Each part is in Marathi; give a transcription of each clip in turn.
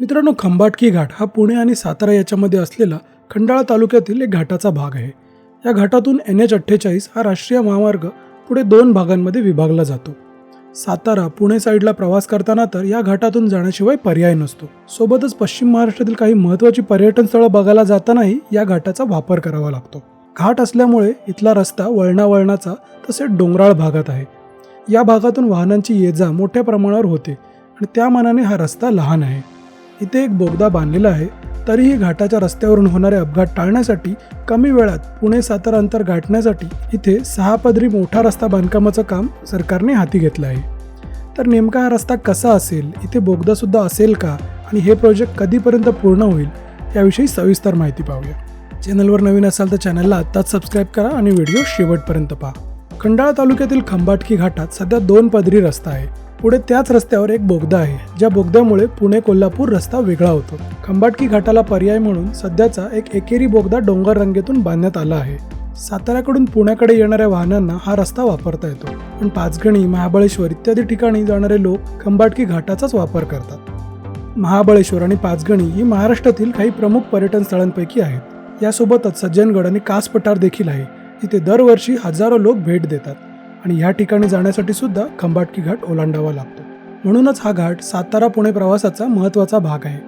मित्रांनो खंबाटकी घाट हा पुणे आणि सातारा याच्यामध्ये असलेला खंडाळा तालुक्यातील एक घाटाचा भाग आहे. या घाटातून एन एच अठ्ठेचाळीस हा राष्ट्रीय महामार्ग पुढे दोन भागांमध्ये विभागला जातो. सातारा पुणे साईडला प्रवास करताना तर या घाटातून जाण्याशिवाय पर्याय नसतो. सोबतच पश्चिम महाराष्ट्रातील काही महत्त्वाची पर्यटन स्थळं बघायला जातानाही या घाटाचा वापर करावा लागतो. घाट असल्यामुळे इथला रस्ता वळणावळणाचा तसेच डोंगराळ भागात आहे. या भागातून वाहनांची ये जा मोठ्या प्रमाणावर होते आणि त्या मानाने हा रस्ता लहान आहे. इथे एक बोगदा बांधलेला आहे तरीही घाटाच्या रस्त्यावरून होणारे अपघात टाळण्यासाठी कमी वेळात पुणे सातारा अंतर गाठण्यासाठी इथे सहा पदरी मोठा रस्ता बांधकामाचं काम सरकारने हाती घेतलं आहे. तर नेमका हा रस्ता कसा असेल इथे बोगदासुद्धा असेल का आणि हे प्रोजेक्ट कधीपर्यंत पूर्ण होईल याविषयी सविस्तर माहिती पाहूया. चॅनलवर नवीन असाल तर चॅनलला आत्ताच सबस्क्राईब करा आणि व्हिडिओ शेवटपर्यंत पहा. खंडाळा तालुक्यातील खंबाटकी घाटात सध्या दोन पदरी रस्ता आहे. पुढे त्याच रस्त्यावर एक बोगदा आहे ज्या बोगद्यामुळे पुणे कोल्हापूर रस्ता वेगळा होतो. खंबाटकी घाटाला पर्याय म्हणून सध्याचा एक एकेरी बोगदा डोंगर रंगेतून बांधण्यात आला आहे. साताऱ्याकडून पुण्याकडे येणाऱ्या वाहनांना हा रस्ता वापरता येतो. पण पाचगणी महाबळेश्वर इत्यादी ठिकाणी जाणारे लोक खंबाटकी घाटाचाच वापर करतात. महाबळेश्वर आणि पाचगणी ही महाराष्ट्रातील काही प्रमुख पर्यटन स्थळांपैकी आहेत. यासोबतच सज्जनगड आणि कास पठार देखील आहे. इथे दरवर्षी हजारो लोक भेट देतात. आणि ह्या ठिकाणी जाण्यासाठी सुद्धा खंबाटकी घाट ओलांडावा लागतो. म्हणूनच हा घाट सातारा पुणे प्रवासाचा महत्त्वाचा भाग आहे.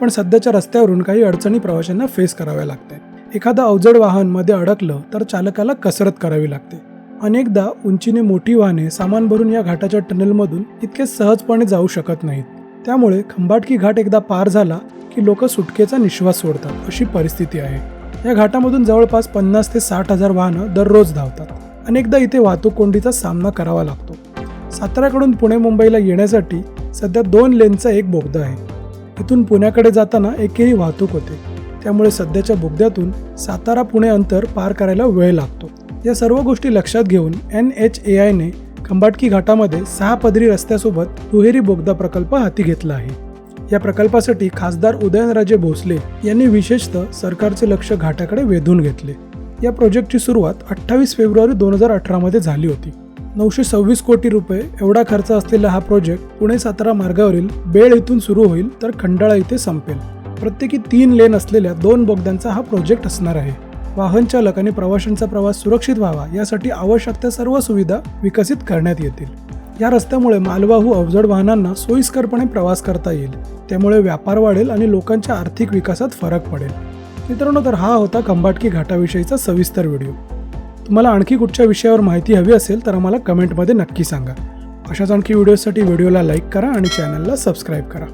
पण सध्याच्या रस्त्यावरून काही अडचणी प्रवाशांना फेस कराव्या लागतात. एखादं अवजड वाहनमध्ये अडकलं तर चालकाला कसरत करावी लागते. अनेकदा उंचीने मोठी वाहने सामान भरून या घाटाच्या टनेलमधून इतके सहजपणे जाऊ शकत नाहीत. त्यामुळे खंबाटकी घाट एकदा पार झाला की लोक सुटकेचा निश्वास सोडतात अशी परिस्थिती आहे. या घाटामधून जवळपास पन्नास ते साठ हजार वाहनं दररोज धावतात. अनेकदा इथे वाहतूक कोंडीचा सामना करावा लागतो. साताऱ्याकडून पुणे मुंबईला येण्यासाठी सध्या दोन लेनचा एक बोगदा आहे. इथून पुण्याकडे जाताना एकेरी वाहतूक होते. त्यामुळे सध्याच्या बोगद्यातून सातारा पुणे अंतर पार करायला वेळ लागतो. या सर्व गोष्टी लक्षात घेऊन एन एच ए आयने खंबाटकी घाटामध्ये सहा पदरी रस्त्यासोबत दुहेरी बोगदा प्रकल्प हाती घेतला आहे. या प्रकल्पासाठी खासदार उदयनराजे भोसले यांनी विशेषतः सरकारचे लक्ष घाटाकडे वेधून घेतले. या प्रोजेक्टची सुरुवात अठ्ठावीस फेब्रुवारी दोन हजार अठरामध्ये झाली होती. नऊशे सव्वीस कोटी रुपये एवढा खर्च असलेला हा प्रोजेक्ट पुणे सातारा मार्गावरील बेळ इथून सुरू होईल तर खंडाळा इथे संपेल. प्रत्येकी तीन लेन असलेल्या दोन बोगद्यांचा हा प्रोजेक्ट असणार आहे. वाहन चालक आणि प्रवाशांचा प्रवास सुरक्षित व्हावा यासाठी आवश्यक त्या सर्व सुविधा विकसित करण्यात येतील. या रस्त्यामुळे मालवाहू अवजड वाहनांना सोयीस्करपणे प्रवास करता येईल. त्यामुळे व्यापार वाढेल आणि लोकांच्या आर्थिक विकासात फरक पडेल. मित्रांनो तर हा होता खंबाटकी घाटाविषयीचा सविस्तर व्हिडिओ. तुम्हाला आणखी कुठच्या विषयावर माहिती हवी असेल तर आम्हाला कमेंटमध्ये नक्की सांगा. अशाच आणखी व्हिडिओसाठी व्हिडिओला लाईक करा आणि चॅनलला सबस्क्राईब करा.